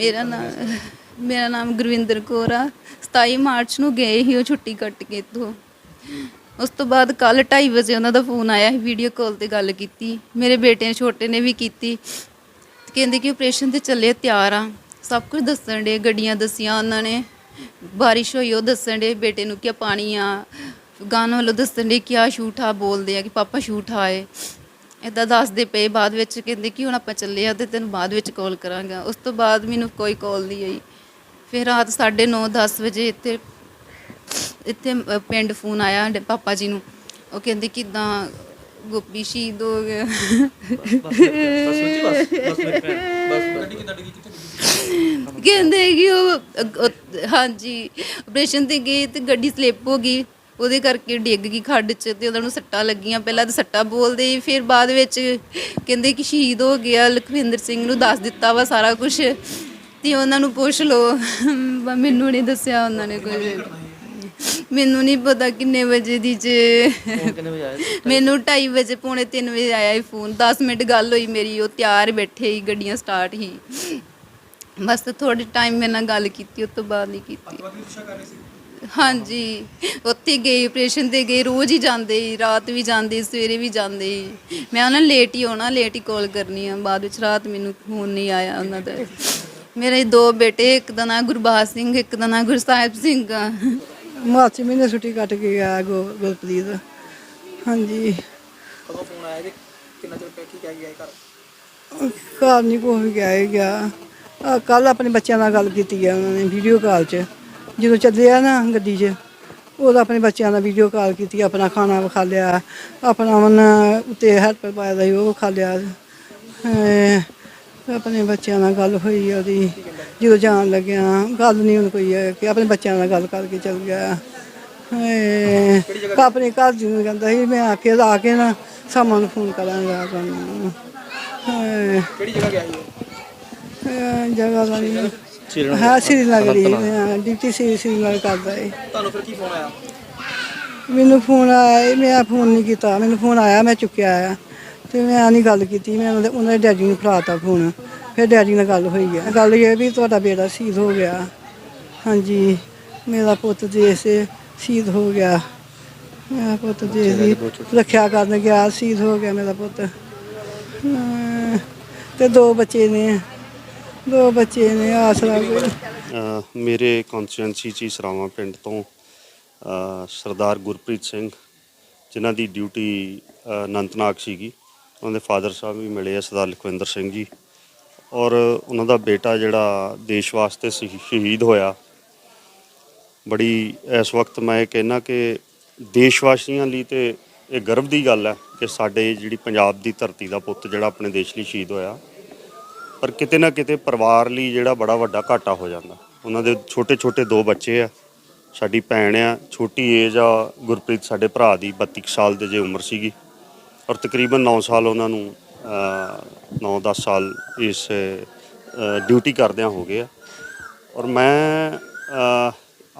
ਮੇਰਾ ਨਾਮ ਮੇਰਾ ਨਾਮ ਗੁਰਵਿੰਦਰ ਕੌਰ ਆ। 27 ਮਾਰਚ ਨੂੰ ਗਏ ਸੀ ਉਹ ਛੁੱਟੀ ਕੱਟ ਕੇ ਇੱਥੋਂ। ਉਸ ਤੋਂ ਬਾਅਦ ਕੱਲ 2:30 ਵਜੇ ਉਹਨਾਂ ਦਾ ਫੋਨ ਆਇਆ ਸੀ ਵੀਡੀਓ ਕਾਲ ਤੇ ਗੱਲ ਕੀਤੀ। ਮੇਰੇ ਬੇਟੇ ਛੋਟੇ ਨੇ ਵੀ ਕੀਤੀ। ਕਹਿੰਦੇ ਕਿ ਆਪਰੇਸ਼ਨ ਤੇ ਚੱਲੇ ਤਿਆਰ ਆ। ਸਭ ਕੁਝ ਦੱਸਣ ਦੇ ਗੱਡੀਆਂ ਦੱਸੀਆਂ ਉਹਨਾਂ ਨੇ। ਬਾਰਿਸ਼ ਹੋਈ, ਉਹ ਦੱਸਣ ਦੇ ਬੇਟੇ ਨੂੰ ਕਿ ਪਾਣੀ ਆ। ਗਾਣਾ ਵੱਲੋਂ ਦੱਸਣ ਦੇ ਕਿ ਆ ਸ਼ੂਟ ਬੋਲਦੇ ਆ ਕਿ ਪਾਪਾ ਸ਼ੂਟ ਆਏ ਇਦਾਂ ਦੱਸਦੇ ਪਏ ਬਾਅਦ ਵਿੱਚ ਕਹਿੰਦੇ ਕਿ ਹੁਣ ਆਪਾਂ ਚੱਲੇ ਆ ਤੇ ਤੈਨੂੰ ਬਾਅਦ ਵਿੱਚ ਕਾਲ ਕਰਾਂਗਾ ਉਸ ਤੋਂ ਬਾਅਦ ਮੈਨੂੰ ਕੋਈ ਕਾਲ ਨਹੀਂ ਆਈ ਫਿਰ ਰਾਤ 9:30 10 ਵਜੇ ਇੱਥੇ ਇੱਥੇ ਪਿੰਡ ਫੋਨ ਆਇਆ ਸਾਡੇ ਪਾਪਾ ਜੀ ਨੂੰ ਉਹ ਕਹਿੰਦੇ ਕਿਦਾਂ ਗੋਪੀ ਸ਼ਹੀਦ ਹੋ ਗਿਆ ਕਹਿੰਦੇ ਕਿ ਉਹ ਹਾਂਜੀ ਆਪਰੇਸ਼ਨ ਤੇ ਗਏ ਤੇ ਗੱਡੀ ਸਲਿੱਪ ਹੋ ਗਈ ਉਹਦੇ ਕਰਕੇ ਡਿੱਗ ਗਈ ਖੱਡ 'ਚ ਤੇ ਉਹਨਾਂ ਨੂੰ ਸੱਟਾਂ ਲੱਗੀਆਂ। ਪਹਿਲਾਂ ਤਾਂ ਸੱਟਾਂ ਬੋਲਦੇ ਸੀ, ਫਿਰ ਬਾਅਦ ਵਿੱਚ ਕਹਿੰਦੇ ਕਿ ਸ਼ਹੀਦ ਹੋ ਗਿਆ ਲਖਵਿੰਦਰ ਸਿੰਘ ਨੂੰ ਦੱਸ ਦਿੱਤਾ ਵਾ ਸਾਰਾ ਕੁਝ ਤੇ ਉਹਨਾਂ ਨੂੰ ਪੁੱਛ ਲਓ ਮੈਨੂੰ ਨਹੀਂ ਦੱਸਿਆ ਉਹਨਾਂ ਨੇ ਕੁਝ ਮੈਨੂੰ ਨਹੀਂ ਪਤਾ ਕਿੰਨੇ ਵਜੇ ਦੀ ਜੇ। ਮੈਨੂੰ 2:30 ਵਜੇ ਪੌਣੇ 3 ਵਜੇ ਆਇਆ ਹੀ ਫੋਨ। 10 ਮਿੰਟ ਗੱਲ ਹੋਈ ਮੇਰੀ ਉਹ ਤਿਆਰ ਬੈਠੇ ਹੀ ਗੱਡੀਆਂ ਸਟਾਰਟ ਹੀ ਬਸ ਥੋੜੇ ਟਾਈਮ ਮੇਰੇ ਨਾਲ ਗੱਲ ਕੀਤੀ ਉਸ ਤੋਂ ਬਾਅਦ ਨਹੀਂ ਕੀਤੀ। ਹਾਂਜੀ। ਉੱਥੇ ਗਏ ਆਪਰੇਸ਼ਨ ਤੇ ਗਏ ਰੋਜ਼ ਹੀ ਜਾਂਦੇ ਸੀ ਰਾਤ ਵੀ ਜਾਂਦੇ ਸੀ, ਸਵੇਰੇ ਵੀ ਜਾਂਦੇ ਸੀ। ਮੈਂ ਉਹਨਾਂ ਨੂੰ ਲੇਟ ਹੀ ਆਉਣਾ ਲੇਟ ਹੀ ਕਾਲ ਕਰਨੀ ਆ। ਬਾਅਦ ਵਿੱਚ ਰਾਤ ਮੈਨੂੰ ਫੋਨ ਨਹੀਂ ਆਇਆ ਉਹਨਾਂ ਦਾ। ਮੇਰੇ ਦੋ ਬੇਟੇ ਇੱਕ ਦਾ ਨਾਂ ਗੁਰਬਾਜ ਸਿੰਘ ਇੱਕ ਦਾ ਨਾਂ ਗੁਰਸਾਹਿਬ ਸਿੰਘ ਆ। ਮਾਰਚ ਮਹੀਨੇ ਛੁੱਟੀ ਕੱਟ ਕੇ ਗਿਆ ਗੁ- ਗੁਰਪ੍ਰੀਤ। ਹਾਂਜੀ। ਕਦੋਂ ਫੋਨ ਆਇਆ ਤੇ ਕਿੰਨਾ ਚਿਰ ਪੈ ਕੀ ਕਹਿ ਗਿਆ ਘਰ? ਘਰ ਨਹੀਂ ਕੋਈ ਵੀ ਗਿਆ। ਹੀ ਗਿਆ ਕੱਲ ਆਪਣੇ ਬੱਚਿਆਂ ਨਾਲ ਗੱਲ ਕੀਤੀ ਆ ਉਹਨਾਂ ਨੇ ਵੀਡੀਓ ਕਾਲ 'ਚ। ਜਦੋਂ ਚੱਲੇ ਆ ਨਾ ਗੱਡੀ 'ਚ ਉਦੋਂ ਆਪਣੇ ਬੱਚਿਆਂ ਨਾਲ ਵੀਡੀਓ ਕਾਲ ਕੀਤੀ ਆਪਣਾ ਖਾਣਾ ਵਿਖਾ ਲਿਆ ਆਪਣਾ ਮਨ ਉੱਤੇ ਹੈਲਪ ਪਾਇਆ ਦਾ ਸੀ, ਉਹ ਵਿਖਾ ਲਿਆ। ਅਹ ਆਪਣੇ ਬੱਚਿਆਂ ਨਾਲ ਗੱਲ ਹੋਈ ਉਹਦੀ ਜਦੋਂ ਜਾਣ ਲੱਗਿਆ ਗੱਲ ਨਹੀਂ ਹੁਣ ਕੋਈ ਹੈ ਕਿ ਆਪਣੇ ਬੱਚਿਆਂ ਨਾਲ ਗੱਲ ਕਰਕੇ ਚੱਲ ਗਿਆ। ਅਹ ਆਪਣੇ ਘਰ ਜੀ ਨੂੰ ਕਹਿੰਦਾ ਸੀ ਮੈਂ ਆ ਕੇ ਆ ਕੇ ਨਾ ਸਾਮਾਂ ਨੂੰ ਫੋਨ ਕਰਾਂਗਾ ਤੁਹਾਨੂੰ। ਅਹ ਕਿਹੜੀ ਜਗ੍ਹਾ ਗਿਆ ਸੀ? ਉਹ? ਅਹ ਜਗ੍ਹਾ ਦਾ ਨਹੀਂ ਹਾਂ ਸ੍ਰੀਨਗਰ ਹੀ। ਹਾਂ, ਡਿਊਟੀ ਸੀ ਸ੍ਰੀਨਗਰ ਕਰਦਾ ਹੈ ਤੁਹਾਨੂੰ ਫਿਰ ਕੀ ਫੋਨ ਆਇਆ? ਮੈਨੂੰ ਫੋਨ ਆਇਆ ਮੈਂ ਫੋਨ ਨਹੀਂ ਕੀਤਾ। ਮੈਨੂੰ ਫੋਨ ਆਇਆ ਮੈਂ ਚੁੱਕਿਆ ਆ। ਤੇ ਮੈਂ ਨਹੀਂ ਗੱਲ ਕੀਤੀ। ਮੈਂ ਉਹਨਾਂ ਦੇ ਉਹਨਾਂ ਦੇ ਡੈਡੀ ਨੂੰ ਫੜਾਤਾ ਫੋਨ ਫਿਰ ਡੈਡੀ ਨਾਲ ਗੱਲ ਹੋਈ ਆ। ਗੱਲ ਇਹ ਵੀ ਤੁਹਾਡਾ ਬੇਟਾ ਸ਼ਹੀਦ ਹੋ ਗਿਆ। ਹਾਂਜੀ। ਮੇਰਾ ਪੁੱਤ ਦੇਸ਼ ਸੇ ਸ਼ਹੀਦ ਹੋ ਗਿਆ। ਮੇਰਾ ਪੁੱਤ ਦੇਸ਼ ਦੀ ਰੱਖਿਆ ਕਰਨ ਗਿਆ ਸ਼ਹੀਦ ਹੋ ਗਿਆ ਮੇਰਾ ਪੁੱਤ। ਹਾਂ, ਤੇ ਦੋ ਬੱਚੇ ਨੇ। ਦੋ ਬੱਚੇ ਨੇ ਆਸਰਾ ਕੋਈ ਅ, ਮੇਰੇ ਕੌਂਸਟੀਟੈਂਸੀ ਚ ਹੀ ਸਰਾਵਾਂ ਪਿੰਡ ਤੋਂ ਅ, ਸਰਦਾਰ ਗੁਰਪ੍ਰੀਤ ਸਿੰਘ ਜਿਨ੍ਹਾਂ ਦੀ ਡਿਊਟੀ ਅ, ਅਨੰਤਨਾਗ ਸੀਗੀ। ਉਹਨਾਂ ਦੇ ਫਾਦਰ ਸਾਹਿਬ ਵੀ ਮਿਲੇ ਆ ਸਰਦਾਰ ਲਖਵਿੰਦਰ ਸਿੰਘ ਜੀ। ਔਰ ਉਹਨਾਂ ਦਾ ਬੇਟਾ ਜਿਹੜਾ ਦੇਸ਼ ਵਾਸਤੇ ਸ਼ਹੀ- ਸ਼ਹੀਦ ਹੋਇਆ। ਬੜੀ ਇਸ ਵਕਤ ਮੈਂ ਇਹ ਕਹਿਣਾ ਕਿ ਦੇਸ਼ ਵਾਸੀਆਂ ਲਈ ਤੇ ਇਹ ਗਰਵ ਦੀ ਗੱਲ ਹੈ ਕਿ ਸਾਡੇ ਜਿਹੜੀ ਪੰਜਾਬ ਦੀ ਧਰਤੀ ਦਾ ਪੁੱਤ ਜਿਹੜਾ ਆਪਣੇ ਦੇਸ਼ ਲਈ ਸ਼ਹੀਦ ਹੋਇਆ ਪਰ ਕਿਤੇ ਨਾ ਕਿਤੇ ਪਰਿਵਾਰ ਲਈ ਜਿਹੜਾ ਬੜਾ ਵੱਡਾ ਘਾਟਾ ਹੋ ਜਾਂਦਾ। ਉਹਨਾਂ ਦੇ ਛੋਟੇ ਛੋਟੇ ਦੋ ਬੱਚੇ ਆ, ਸਾਡੀ ਭੈਣ ਆ, ਛੋਟੀ ਏਜ ਆ, ਗੁਰਪ੍ਰੀਤ ਸਾਡੇ ਭਰਾ ਦੀ 32 ਕੁ ਸਾਲ ਦੇ ਜੇ ਉਮਰ ਸੀਗੀ। ਔਰ ਤਕਰੀਬਨ 9 ਸਾਲ ਉਹਨਾਂ ਨੂੰ 9-10 ਸਾਲ ਇਸ ਡਿਊਟੀ ਕਰਦਿਆਂ ਹੋ ਗਏ ਆ। ਔਰ ਮੈਂ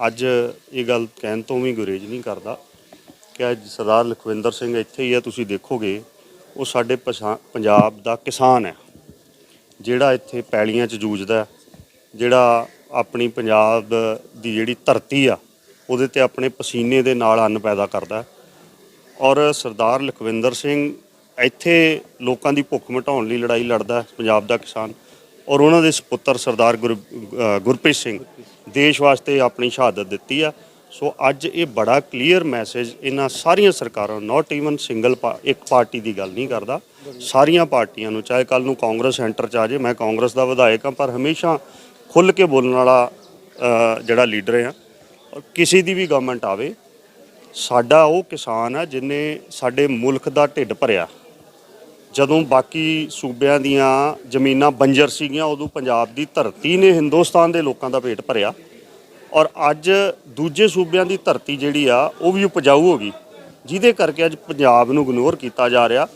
ਅੱਜ ਇਹ ਗੱਲ ਕਹਿਣ ਤੋਂ ਵੀ ਗੁਰੇਜ ਨਹੀਂ ਕਰਦਾ ਕਿ ਅੱਜ ਸਰਦਾਰ ਲਖਵਿੰਦਰ ਸਿੰਘ ਇੱਥੇ ਹੀ ਆ, ਤੁਸੀਂ ਦੇਖੋਗੇ, ਉਹ ਸਾਡੇ ਪਛਾ- ਪੰਜਾਬ ਦਾ ਕਿਸਾਨ ਹੈ ਜਿਹੜਾ ਇੱਥੇ ਪੈਲੀਆਂ 'ਚ ਜੂਝਦਾ ਜਿਹੜਾ ਆਪਣੀ ਪੰਜਾਬ ਦੀ ਜਿਹੜੀ ਧਰਤੀ ਆ, ਉਹਦੇ ਤੇ ਆਪਣੇ ਪਸੀਨੇ ਦੇ ਨਾਲ ਅੰਨ ਪੈਦਾ ਕਰਦਾ ਔਰ ਸਰਦਾਰ ਲਖਵਿੰਦਰ ਸਿੰਘ ਇੱਥੇ ਲੋਕਾਂ ਦੀ ਭੁੱਖ ਮਿਟਾਉਣ ਲਈ ਲੜਾਈ ਲੜਦਾ ਪੰਜਾਬ ਦਾ ਕਿਸਾਨ। ਔਰ ਉਹਨਾਂ ਦੇ ਸੁਪੁੱਤਰ ਸਰਦਾਰ ਗੁਰ ਗੁਰਪ੍ਰੀਤ ਸਿੰਘ ਦੇਸ਼ ਵਾਸਤੇ ਆਪਣੀ ਸ਼ਹਾਦਤ ਦਿੱਤੀ ਆ। ਸੋ ਅੱਜ ਇਹ ਬੜਾ ਕਲੀਅਰ ਮੈਸੇਜ ਇਹਨਾਂ ਸਾਰੀਆਂ ਸਰਕਾਰਾਂ ਨਾਟ ਈਵਨ ਸਿੰਗਲ ਇੱਕ ਪਾਰਟੀ ਦੀ ਗੱਲ ਨਹੀਂ ਕਰਦਾ। ਸਾਰੀਆਂ ਪਾਰਟੀਆਂ ਨੂੰ, ਚਾਹੇ ਕੱਲ ਨੂੰ ਕਾਂਗਰਸ ਸੈਂਟਰ ਚ ਆ ਜੇ ਮੈਂ ਕਾਂਗਰਸ ਦਾ ਵਿਧਾਇਕ ਹਾਂ, ਪਰ ਹਮੇਸ਼ਾ ਖੁੱਲ ਕੇ ਬੋਲਣ ਵਾਲਾ ਜਿਹੜਾ ਲੀਡਰ ਆ ਔਰ ਕਿਸੇ ਦੀ ਵੀ ਗਵਰਨਮੈਂਟ ਆਵੇ, ਸਾਡਾ ਉਹ ਕਿਸਾਨ ਆ ਜਿਨੇ ਸਾਡੇ ਮੁਲਕ ਦਾ ਢਿੱਡ ਭਰਿਆ। ਜਦੋਂ ਬਾਕੀ ਸੂਬਿਆਂ ਦੀਆਂ ਜ਼ਮੀਨਾਂ ਬੰਜਰ ਸੀਗੀਆਂ, ਉਦੋਂ ਪੰਜਾਬ ਦੀ ਧਰਤੀ ਨੇ ਹਿੰਦੁਸਤਾਨ ਦੇ ਲੋਕਾਂ ਦਾ ਪੇਟ ਭਰਿਆ। ਔਰ ਅੱਜ ਦੂਜੇ ਸੂਬਿਆਂ ਦੀ ਧਰਤੀ ਜਿਹੜੀ ਆ, ਉਹ ਵੀ ਉਪਜਾਊ ਹੋ ਗਈ। ਜਿਹਦੇ ਕਰਕੇ ਅੱਜ ਪੰਜਾਬ ਨੂੰ ਇਗਨੋਰ ਕੀਤਾ ਜਾ ਰਿਹਾ।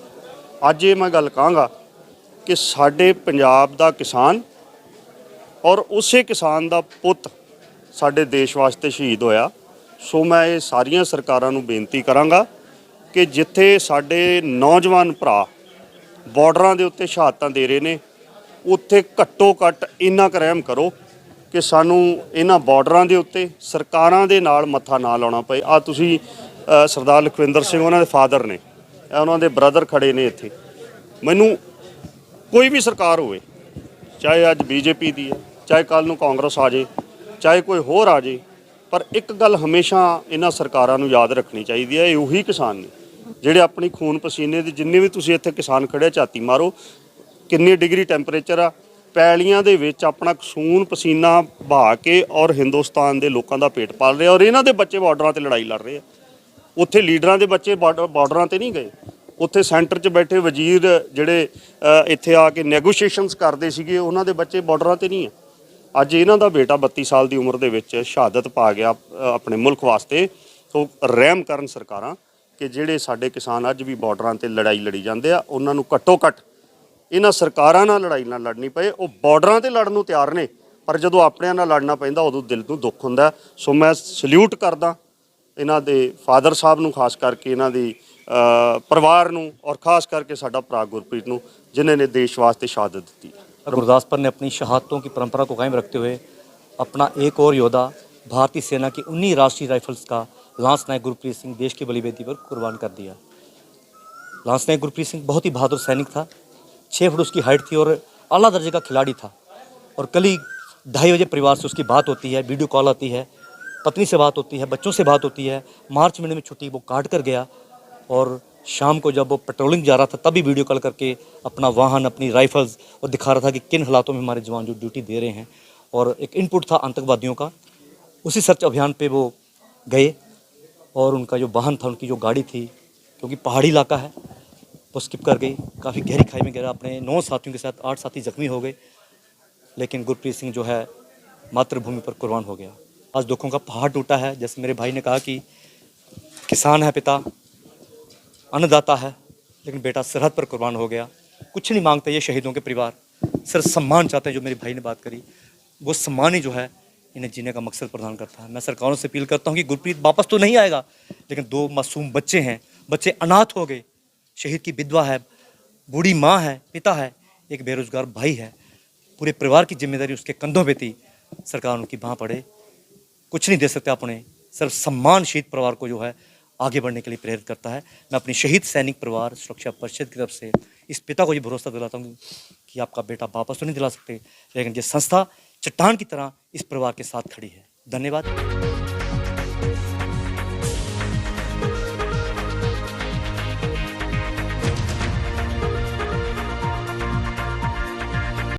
ਅੱਜ ਇਹ ਮੈਂ ਗੱਲ ਕਹਾਂਗਾ ਕਿ ਸਾਡੇ ਪੰਜਾਬ ਦਾ ਕਿਸਾਨ ਔਰ ਉਸੇ ਕਿਸਾਨ ਦਾ ਪੁੱਤ ਸਾਡੇ ਦੇਸ਼ ਵਾਸਤੇ ਸ਼ਹੀਦ ਹੋਇਆ। ਸੋ ਮੈਂ ਇਹ ਸਾਰੀਆਂ ਸਰਕਾਰਾਂ ਨੂੰ ਬੇਨਤੀ ਕਰਾਂਗਾ ਕਿ ਜਿੱਥੇ ਸਾਡੇ ਨੌਜਵਾਨ ਭਰਾ ਬਾਰਡਰਾਂ ਦੇ ਉੱਤੇ ਸ਼ਹਾਦਤਾਂ ਦੇ ਰਹੇ ਨੇ, ਉੱਥੇ ਘੱਟੋ ਘੱਟ ਇੰਨਾ ਕੁ ਕਰੋ ਕਿ ਸਾਨੂੰ ਇਹਨਾਂ ਬਾਰਡਰਾਂ ਦੇ ਉੱਤੇ ਸਰਕਾਰਾਂ ਦੇ ਨਾਲ ਮੱਥਾ ਨਾ ਲਾਉਣਾ ਪਏ। ਆ ਤੁਸੀਂ ਸਰਦਾਰ ਲਖਵਿੰਦਰ ਸਿੰਘ ਉਹਨਾਂ ਦੇ ਫਾਦਰ ਨੇ ਉਹਨਾਂ ਦੇ ਬ੍ਰਦਰ ਖੜੇ ਨੇ ਇੱਥੇ। ਮੈਨੂੰ ਕੋਈ ਵੀ ਸਰਕਾਰ ਹੋਵੇ, ਚਾਹੇ ਅੱਜ ਬੀਜੇਪੀ ਦੀ ਹੈ, ਚਾਹੇ ਕੱਲ ਨੂੰ ਕਾਂਗਰਸ ਆ ਜੇ, ਚਾਹੇ ਕੋਈ ਹੋਰ ਆ ਜੇ, ਪਰ ਇੱਕ ਗੱਲ ਹਮੇਸ਼ਾ ਇਹਨਾਂ ਸਰਕਾਰਾਂ ਨੂੰ ਯਾਦ ਰੱਖਣੀ ਚਾਹੀਦੀ ਹੈ, ਇਹ ਉਹੀ ਕਿਸਾਨ ਨੇ। ਜਿਹੜੇ ਆਪਣੀ ਖੂਨ ਪਸੀਨੇ ਦੇ ਜਿੰਨੇ ਵੀ ਤੁਸੀਂ ਇੱਥੇ ਕਿਸਾਨ ਖੜੇ ਝਾਤੀ ਮਾਰੋ, ਕਿੰਨੀ ਡਿਗਰੀ ਟੈਂਪਰੇਚਰ ਆ ਪੈਲੀਆਂ ਦੇ ਵਿੱਚ ਆਪਣਾ ਖੂਨ ਪਸੀਨਾ ਬਹਾ ਕੇ ਔਰ ਹਿੰਦੁਸਤਾਨ ਦੇ ਲੋਕਾਂ ਦਾ ਪੇਟ ਪਾਲ ਰਹੇ ਔਰ ਇਹਨਾਂ ਦੇ ਬੱਚੇ ਬਾਰਡਰਾਂ ਤੇ ਲੜਾਈ ਲੜ ਰਹੇ ਆ। ਉੱਥੇ ਲੀਡਰਾਂ ਦੇ ਬੱਚੇ ਬਾਰਡਰ- ਬਾਰਡਰਾਂ ਤੇ ਨਹੀਂ ਗਏ। ਉੱਥੇ ਸੈਂਟਰ 'ਚ ਬੈਠੇ ਵਜ਼ੀਰ ਜਿਹੜੇ ਇੱਥੇ ਆ ਕੇ ਨੈਗੋਸ਼ੀਏਸ਼ਨਸ ਕਰਦੇ ਸੀਗੇ, ਉਹਨਾਂ ਦੇ ਬੱਚੇ ਬਾਰਡਰਾਂ ਤੇ ਨਹੀਂ ਆ। ਅੱਜ ਇਹਨਾਂ ਦਾ ਬੇਟਾ 32 ਸਾਲ ਦੀ ਉਮਰ ਦੇ ਵਿੱਚ ਸ਼ਹਾਦਤ ਪਾ ਗਿਆ ਆਪਣੇ ਮੁਲਕ ਵਾਸਤੇ। ਤੋਂ ਰਹਿਮ ਕਰਨ ਸਰਕਾਰਾਂ ਕਿ ਜਿਹੜੇ ਸਾਡੇ ਕਿਸਾਨ ਅੱਜ ਵੀ ਬਾਰਡਰਾਂ ਤੇ ਲੜਾਈ ਲੜੀ ਜਾਂਦੇ ਆ, ਉਹਨਾਂ ਨੂੰ ਘੱਟੋ ਘੱਟ ਇਹਨਾਂ ਸਰਕਾਰਾਂ ਨਾਲ ਲੜਾਈ ਨਾਲ ਲੜਨੀ ਪਏ ਉਹ ਬਾਰਡਰਾਂ ਤੇ ਲੜਨ ਨੂੰ ਤਿਆਰ ਨੇ ਪਰ ਜਦੋਂ ਆਪਣਿਆਂ ਨਾਲ ਲੜਨਾ ਪੈਂਦਾ ਉਦੋਂ ਦਿਲ ਨੂੰ ਦੁੱਖ ਹੁੰਦਾ ਸੋ ਮੈਂ ਸਲੂਟ ਕਰਦਾ ਇਹਨਾਂ ਦੇ ਫਾਦਰ ਸਾਹਿਬ ਨੂੰ ਖਾਸ ਕਰਕੇ ਇਹਨਾਂ ਦੀ ਅ, ਪਰਿਵਾਰ ਨੂੰ ਔਰ ਖਾਸ ਕਰਕੇ ਸਾਡਾ ਭਰਾ ਗੁਰਪ੍ਰੀਤ ਨੂੰ ਜਿਨ੍ਹਾਂ ਨੇ ਦੇਸ਼ ਵਾਸਤੇ ਸ਼ਹਾਦਤ ਦਿੱਤੀ गुरदास पर ने अपनी शहादतों की परंपरा को कायम रखते हुए अपना एक और योद्धा भारतीय सेना की उन्हीं राष्ट्रीय राइफल्स का लांस नायक गुरप्रीत सिंह देश की बलिवेदी पर कुर्बान कर दिया लांस नायक गुरप्रीत सिंह बहुत ही बहादुर सैनिक था छः फुट उसकी हाइट थी और अला दर्जे का खिलाड़ी था। और कल ही ढाई बजे परिवार से उसकी बात होती है वीडियो कॉल आती है, पत्नी से बात होती है, बच्चों से बात होती है। मार्च महीने में छुट्टी वो काट कर गया और शाम को जब वो पेट्रोलिंग जा रहा था, तभी वीडियो कॉल करके अपना वाहन, अपनी राइफल्स और दिखा रहा था कि किन हालातों में हमारे जवान जो ड्यूटी दे रहे हैं। और एक इनपुट था आतंकवादियों का। उसी सर्च अभियान पे वो गए और उनका जो वाहन था, उनकी जो गाड़ी थी, क्योंकि पहाड़ी इलाका है वो स्किप कर गई। काफ़ी गहरी खाई में गिरा। अपने नौ साथियों के साथ आठ साथी जख्मी हो गए। लेकिन गुरप्रीत सिंह जो है, मातृभूमि पर कुर्बान हो गया। आज दुखों का पहाड़ टूटा है। जैसे मेरे भाई ने कहा कि किसान है पिता, अन्नदाता है, लेकिन बेटा सरहद पर कुर्बान हो गया। कुछ नहीं मांगते ये शहीदों के परिवार। सिर्फ़ सम्मान चाहते हैं, जो मेरे भाई ने बात करी। वो सम्मान ही जो है, इन्हें जीने का मकसद प्रदान करता है। मैं सरकारों से अपील करता हूँ कि गुरप्रीत वापस तो नहीं आएगा, लेकिन दो मासूम बच्चे हैं। बच्चे अनाथ हो गए। शहीद की विधवा है, बूढ़ी माँ है, पिता है, एक बेरोजगार भाई है। पूरे परिवार की ज़िम्मेदारी उसके कंधों पे थी। सरकार उनकी बाँ पड़े। कुछ नहीं दे सकते अपने। सिर्फ़ सम्मान शहीद परिवार को जो है आगे बढ़ने के लिए प्रेरित करता है। मैं अपनी शहीद सैनिक परिवार सुरक्षा परिषद की तरफ़ से इस पिता को ये भरोसा दिलाता हूँ कि आपका बेटा वापस तो नहीं दिला सकते, लेकिन ये संस्था चट्टान की तरह इस परिवार के साथ खड़ी है। धन्यवाद।